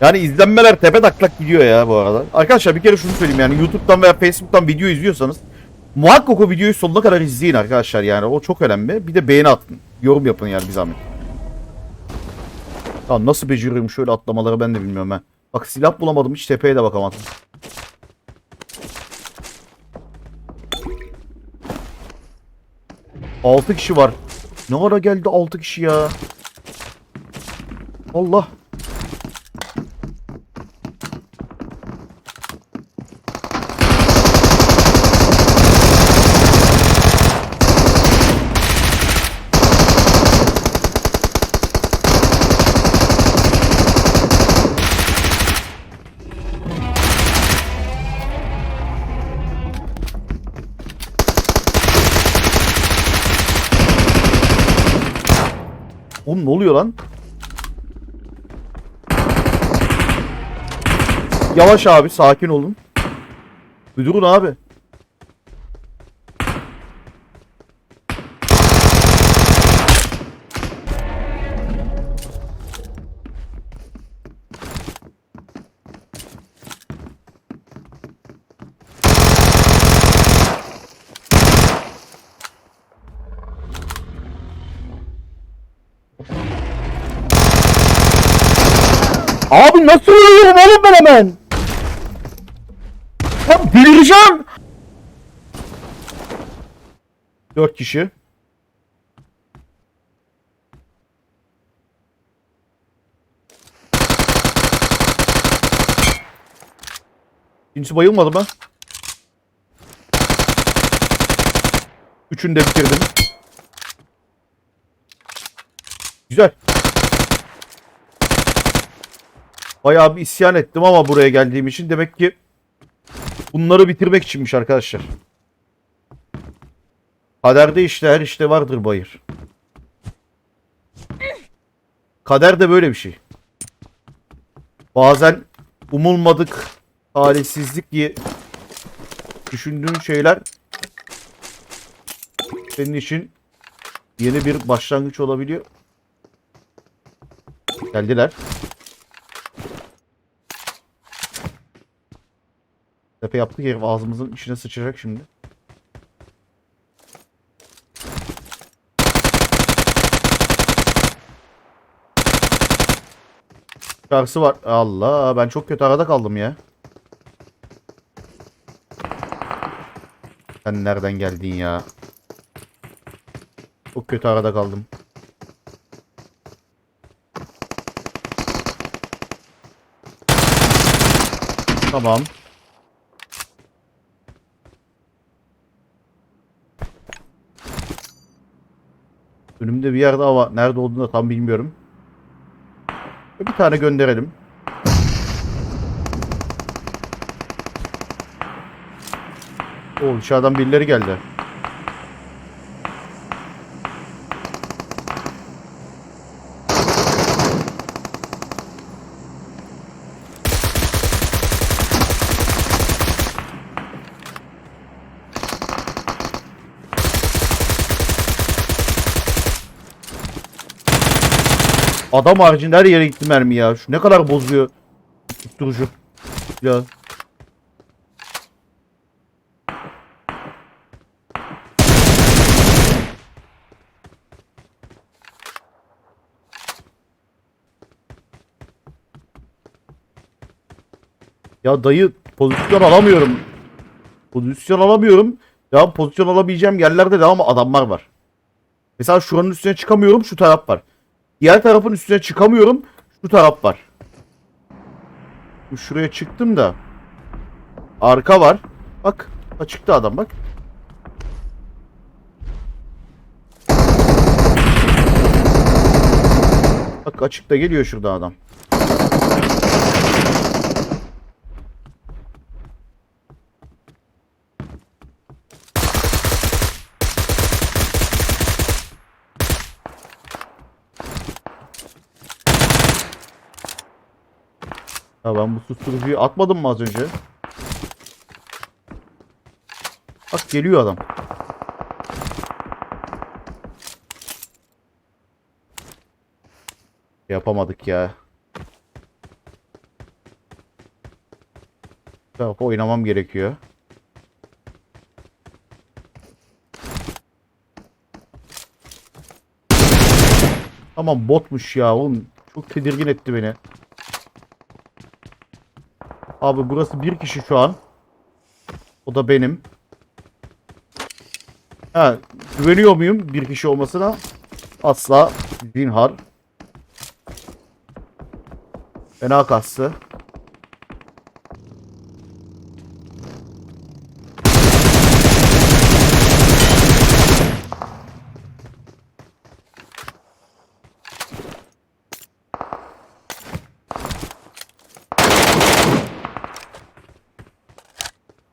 Yani izlenmeler tepe taklak gidiyor ya bu arada. Arkadaşlar bir kere şunu söyleyeyim yani YouTube'dan veya Facebook'tan video izliyorsanız muhakkak o videoyu sonuna kadar izleyin arkadaşlar yani o çok önemli. Bir de beğeni atın. Yorum yapın yani bir zahmet. Tamam nasıl beceriyorum şöyle atlamaları ben de bilmiyorum ben. Bak silah bulamadım hiç tepeye de bakamadım. Altı kişi var. Ne ara geldi altı kişi ya? Allah. Oğlum ne oluyor lan? Yavaş abi sakin olun. Bir durun abi. Abi nasıl ölüyorum oğlum ben hemen? Ya delireceğim. Dört kişi. İkincisi bayılmadı mı? Üçünü de bitirdim. Güzel. Bayağı bir isyan ettim ama buraya geldiğim için demek ki bunları bitirmek içinmiş arkadaşlar. Kaderde işte her işte vardır bayır. Kader de böyle bir şey. Bazen umulmadık talihsizlik diye düşündüğün şeyler senin için yeni bir başlangıç olabiliyor. Geldiler. Tepe yaptık herif ağzımızın içine sıçacak şimdi. Şarkısı var. Allah ben çok kötü arada kaldım ya. Sen nereden geldin ya? Çok kötü arada kaldım. Tamam. Önümde bir yerde ama nerede olduğunu da tam bilmiyorum. Bir tane gönderelim. O dışarıdan birileri geldi. Adam haricinde her yere gitti mermi ya. Şu ne kadar bozuyor. Tutturucu. Ya. Ya dayı pozisyon alamıyorum. Pozisyon alamıyorum. Ya pozisyon alabileceğim yerlerde de ama adamlar var. Mesela şuranın üstüne çıkamıyorum şu taraf var. Diğer tarafın üstüne çıkamıyorum. Şu taraf var. Şuraya çıktım da. Arka var. Bak. Açıkta adam bak. Bak açıkta geliyor şurada adam. Ya ben bu susturucuyu atmadım mı az önce? Bak geliyor adam. Yapamadık ya. tarafa oynamam gerekiyor. Tamam botmuş ya oğlum. Çok tedirgin etti beni. Abi burası bir kişi şu an. O da benim. Ha, güveniyor muyum bir kişi olmasına? Asla. Zinhar. Fena kastı.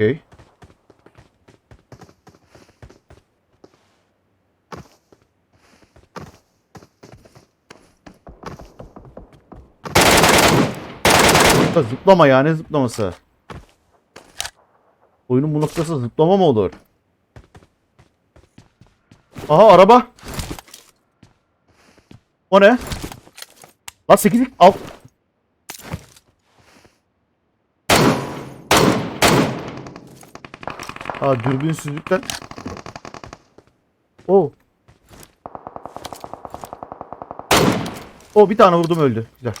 Okey. Zıplama ya ne zıplaması? Oyunun bu noktası zıplama mı olur? Aha araba. O ne? Lan 8 al. Ha dürbünsüzlükten. O. O bir tane vurdum öldü. Güzel.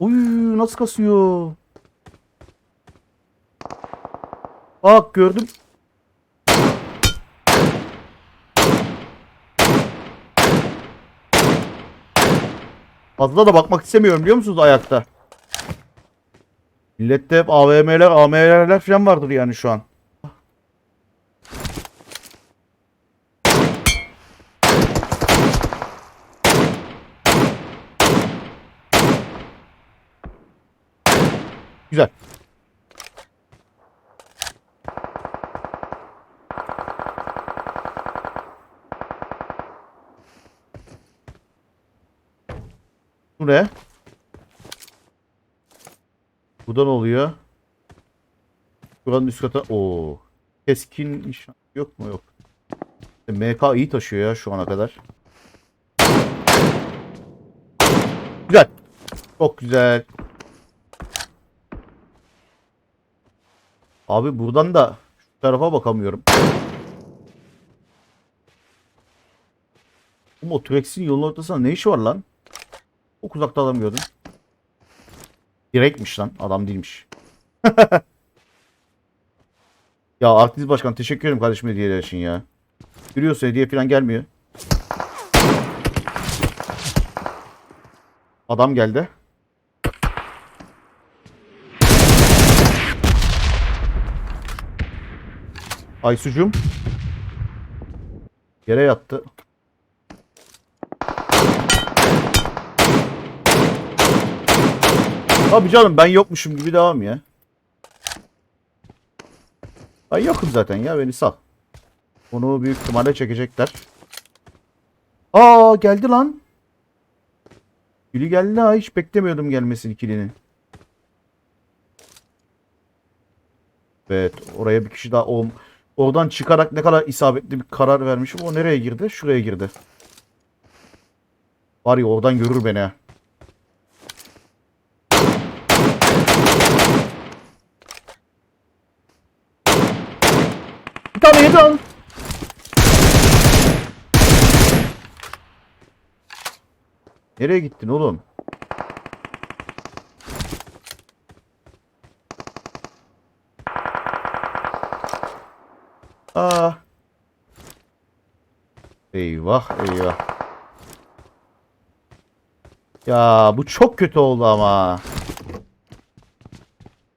Uy nasıl kasıyor? Bak gördüm. Fazla da bakmak istemiyorum biliyor musunuz ayakta? Millette hep AVM'ler, AML'ler falan vardır yani şu an. Güzel. Bu ne? Buradan oluyor. Buranın üst katı. Oo. Keskin nişan yok mu? Yok. MK iyi taşıyor ya şu ana kadar. Güzel. Çok güzel. Abi buradan da şu tarafa bakamıyorum. Bu Motrex'in yolun ortasında ne işi var lan? Çok uzakta adam gördüm. Direktmiş lan. Adam değilmiş. ya Artist Başkan teşekkür ederim kardeşim hediyeler için ya. Görüyorsa hediye falan gelmiyor. Adam geldi. Aysucum. Yere yattı. Abi canım ben yokmuşum gibi devam ya. Ben yokum zaten ya beni sal. Onu büyük ihtimalle çekecekler. Aa geldi lan. Gülü geldi ha hiç beklemiyordum gelmesini ikilinin. Evet oraya bir kişi daha o oradan çıkarak ne kadar isabetli bir karar vermişim. O nereye girdi? Şuraya girdi. Var ya oradan görür beni ha. Bir tane yedi al. Nereye gittin oğlum? Aa. Eyvah eyvah. Ya bu çok kötü oldu ama.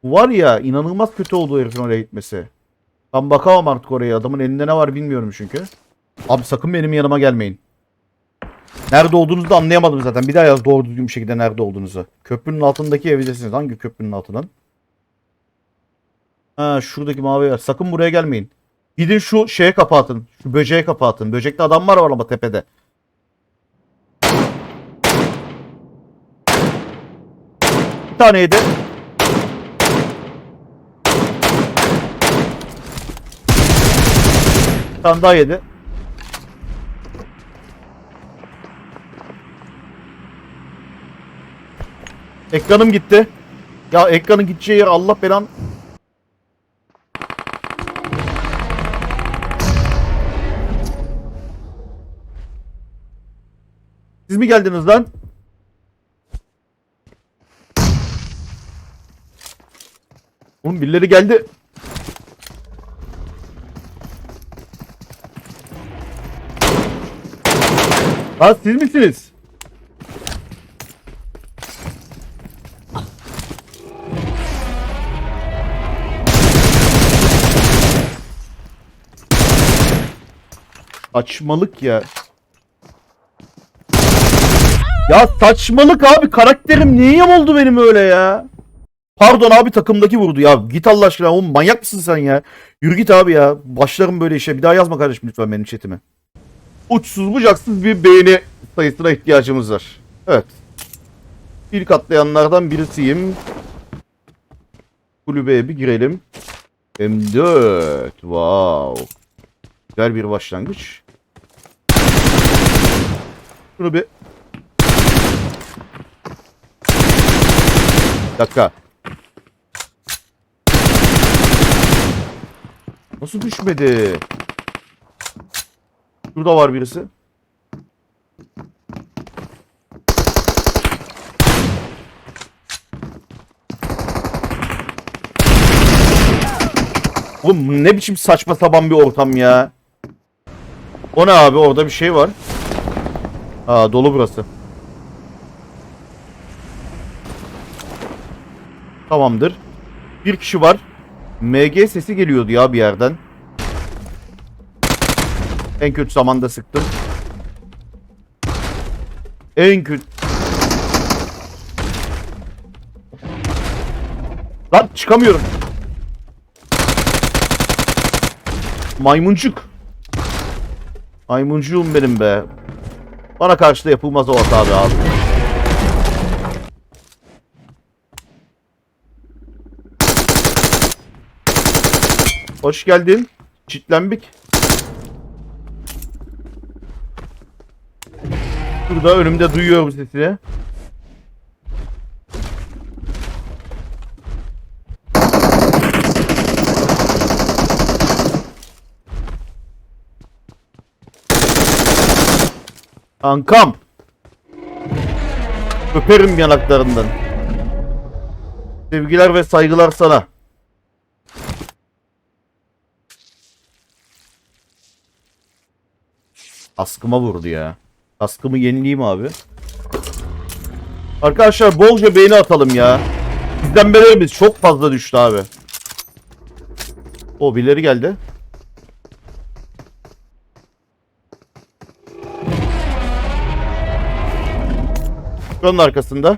Var ya inanılmaz kötü oldu herifin oraya gitmesi. Ben bakamam artık oraya. Adamın elinde ne var bilmiyorum çünkü. Abi sakın benim yanıma gelmeyin. Nerede olduğunuzu da anlayamadım zaten. Bir daha yaz doğru düzgün bir şekilde nerede olduğunuzu. Köprünün altındaki evdesiniz. Hangi köprünün altından? Ha şuradaki mavi yer. Sakın buraya gelmeyin. Gidin şu şeye kapatın. Şu böceğe kapatın. Böcekte adamlar var ama tepede. Bir tane yedi. Bir tane daha yedi. Ekranım gitti. Ya ekranın gideceği yer Allah belan. Siz mi geldiniz lan? Oğlum birileri geldi. Ha siz misiniz? Saçmalık ya. Ya saçmalık abi karakterim niye yam oldu benim öyle ya? Pardon abi takımdaki vurdu ya. Git Allah aşkına oğlum manyak mısın sen ya? Yürü git abi ya. Başlarım böyle işe. Bir daha yazma kardeşim lütfen benim chatime. Uçsuz bucaksız bir beğeni sayısına ihtiyacımız var. Evet. İlk atlayanlardan birisiyim. Kulübeye bir girelim. M4. Wow. Güzel bir başlangıç. Şunu bir... Dakika. Nasıl düşmedi? Şurada var birisi. Oğlum ne biçim saçma sapan bir ortam ya. O ne abi orada bir şey var. Aa dolu burası. Tamamdır. Bir kişi var. MG sesi geliyordu ya bir yerden. En kötü zamanda sıktım. En kötü... Lan çıkamıyorum. Maymuncuk. Maymuncuğum benim be. Bana karşı da yapılmaz o hata be abi. Hoş geldin. Çitlenbik. Burada önümde duyuyorum sesini. Kankam. Öperim yanaklarından. Sevgiler ve saygılar sana. Askıma vurdu ya. Askımı yenileyim abi. Arkadaşlar bolca beğeni atalım ya. İzlenmelerimiz çok fazla düştü abi. O birileri geldi. Şuranın arkasında.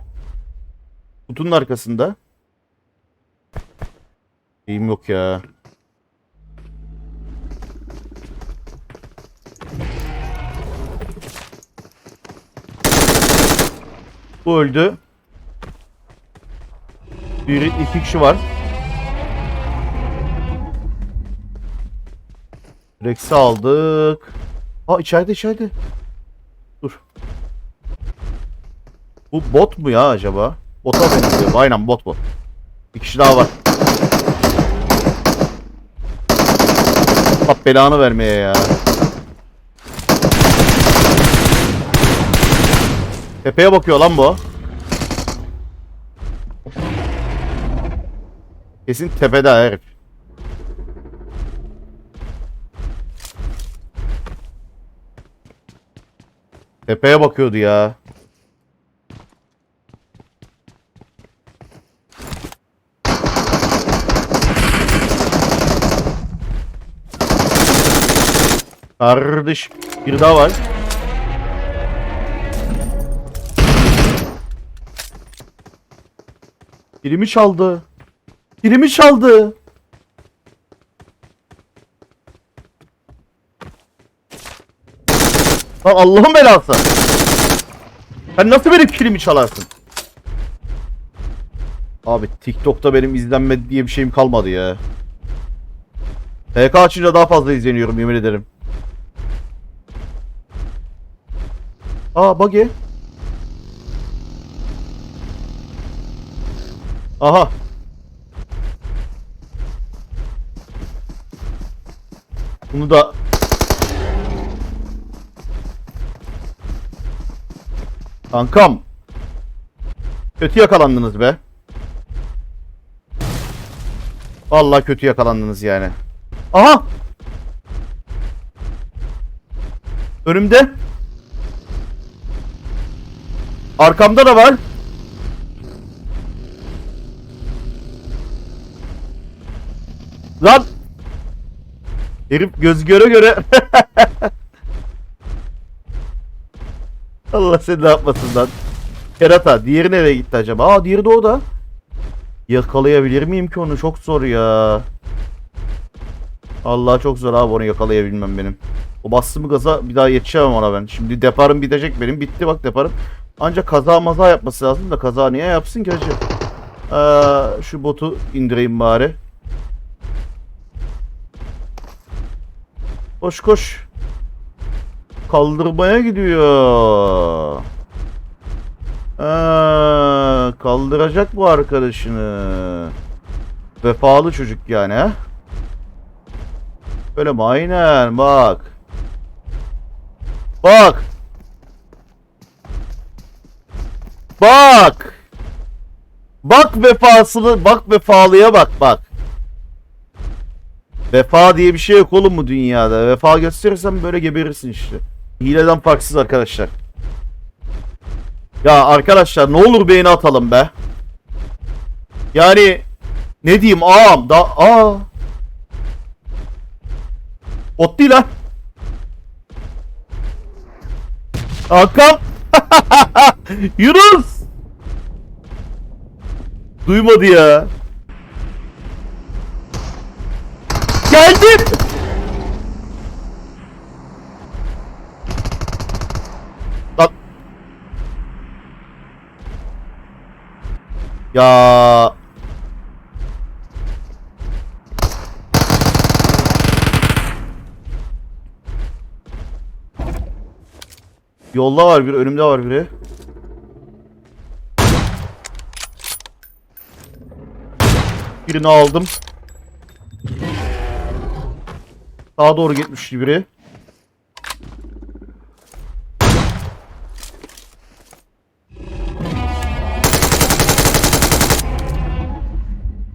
Kutunun arkasında. Şeyim yok ya. Bu öldü. Bir, iki kişi var. Rex'i aldık. Aa içeride içeride. Bu bot mu ya acaba? Bota benziyor. Aynen bot bu. Bir kişi daha var. Allah belanı vermeye ya. Tepeye bakıyor lan bu. Kesin tepede herif. Tepeye bakıyordu ya. Kardeş bir daha var. Birimi çaldı. Birimi çaldı. Lan Allah'ın belası. Sen nasıl benim kilimi çalarsın? Abi TikTok'ta benim izlenme diye bir şeyim kalmadı ya. PK açınca daha fazla izleniyorum yemin ederim. Aa buggy. Aha. Bunu da Kankam. Kötü yakalandınız be. Vallahi kötü yakalandınız yani. Aha! Önümde. Arkamda da var. Lan! Herif göz göre göre. Allah seni ne yapmasın lan. Kerata. Diğeri nereye gitti acaba? Aa diğeri de orada. Yakalayabilir miyim ki onu? Çok zor ya. Allah çok zor abi onu yakalayabilmem benim. O bastı mı gaza bir daha yetişemem ona ben. Şimdi deparım bitecek benim. Bitti bak deparım. Ancak kaza maza yapması lazım da kaza niye yapsın ki hacı? Ee, şu botu indireyim bari. Koş koş. Kaldırmaya gidiyor. Aa, kaldıracak bu arkadaşını. Vefalı çocuk yani ha. Böyle mi? Aynen bak. Bak. Bak. Bak vefasını, bak vefalıya bak bak. Vefa diye bir şey yok oğlum bu dünyada. Vefa gösterirsen böyle geberirsin işte. Hileden farksız arkadaşlar. Ya arkadaşlar ne olur beğeni atalım be. Yani ne diyeyim ağam da aa. Bot değil ha. Hakan. Yunus. Duymadı ya. Geldim. Lan. Ya. Yolda var biri, önümde var biri. Birini aldım. Sağa doğru gitmiş biri.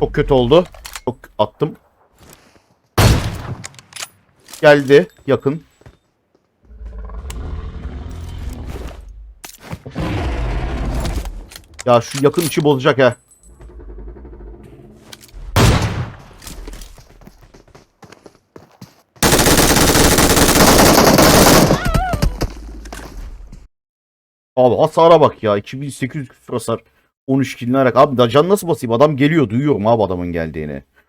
Çok kötü oldu. Çok attım. Geldi yakın. Ya şu yakın içi bozacak ha. Abi hasara bak ya. 2800 küsur hasar. 13 kilini arak. Abi da can nasıl basayım? Adam geliyor. Duyuyorum abi adamın geldiğini.